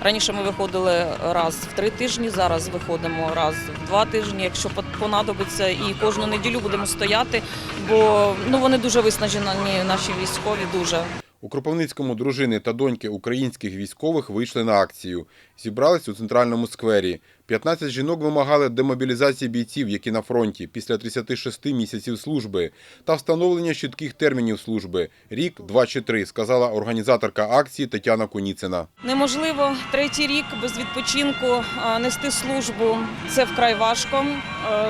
Раніше ми виходили раз в три тижні, зараз виходимо раз в два тижні, якщо понадобиться, і кожну неділю будемо стояти, бо ну вони дуже виснажені, наші військові дуже. У Кропивницькому дружини та доньки українських військових вийшли на акцію. Зібрались у центральному сквері. 15 жінок вимагали демобілізації бійців, які на фронті після 36 місяців служби, та встановлення чітких термінів служби – рік, два чи три, сказала організаторка акції Тетяна Куніцина. Неможливо третій рік без відпочинку нести службу. Це вкрай важко.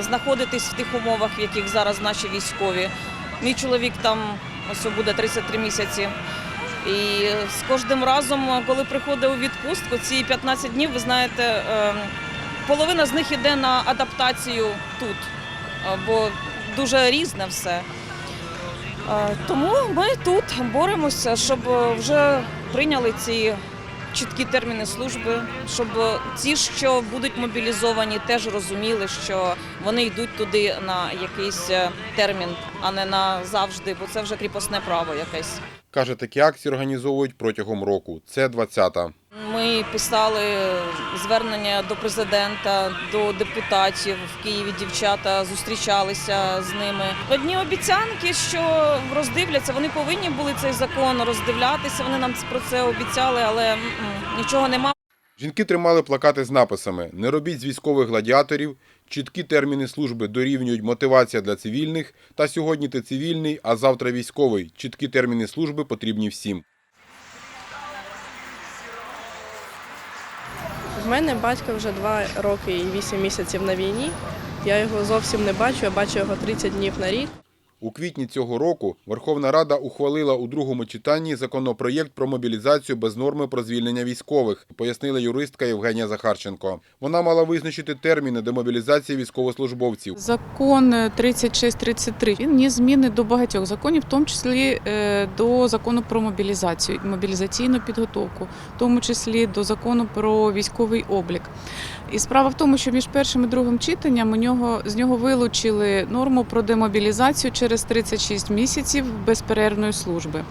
Знаходитись в тих умовах, в яких зараз наші військові. Мій чоловік там ось буде 33 місяці. І з кожним разом, коли приходить у відпустку, ці 15 днів, ви знаєте, е, половина з них йде на адаптацію тут, е, бо дуже різне все. Е, Тому ми тут боремося, щоб вже прийняли ці чіткі терміни служби, щоб ті, що будуть мобілізовані, теж розуміли, що вони йдуть туди на якийсь е, термін, а не на завжди, бо це вже кріпосне право якесь. Каже, такі акції організовують протягом року. Це 20-та. Ми писали звернення до президента, до депутатів в Києві. Дівчата зустрічалися з ними. Одні обіцянки, що роздивляться. Вони повинні були цей закон роздивлятися. Вони нам про це обіцяли, але нічого нема. Жінки тримали плакати з написами «Не робіть з військових гладіаторів», «Чіткі терміни служби дорівнюють мотивація для цивільних» та «Сьогодні ти цивільний, а завтра військовий. Чіткі терміни служби потрібні всім». У мене батько вже два роки і вісім місяців на війні. Я його зовсім не бачу, я бачу його 30 днів на рік. У квітні цього року Верховна Рада ухвалила у другому читанні законопроєкт про мобілізацію без норми про звільнення військових, пояснила юристка Євгенія Захарченко. Вона мала визначити терміни демобілізації військовослужбовців. Закон е, 3633 він вніс зміни до багатьох законів, в тому числі е, до закону про мобілізацію, мобілізаційну підготовку, в тому числі до закону про військовий облік. І справа в тому, що між першим і другим читанням у нього з нього вилучили норму про демобілізацію через 36 місяців безперервної служби.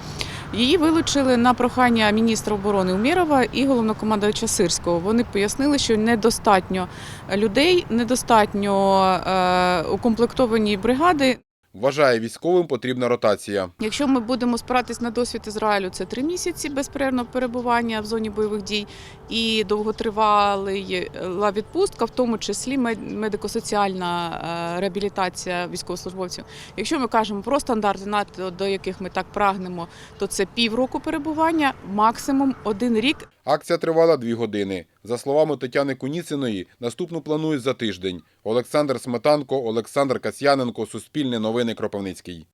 Її вилучили на прохання міністра оборони Умірова і головнокомандувача Сирського. Вони пояснили, що недостатньо людей, недостатньо е, укомплектовані бригади. Вважає, військовим потрібна ротація. Якщо ми будемо спиратись на досвід Ізраїлю, це три місяці безперервного перебування в зоні бойових дій і довготривала відпустка, в тому числі медико-соціальна е, реабілітація військовослужбовців. Якщо ми кажемо про стандарти НАТО, до яких ми так прагнемо, то це півроку перебування, максимум один рік. Акція тривала дві години. За словами Тетяни Куніциної, наступну планують за тиждень. Олександр Сметанко, Олександр Касьяненко, Суспільне новини Кропивницький.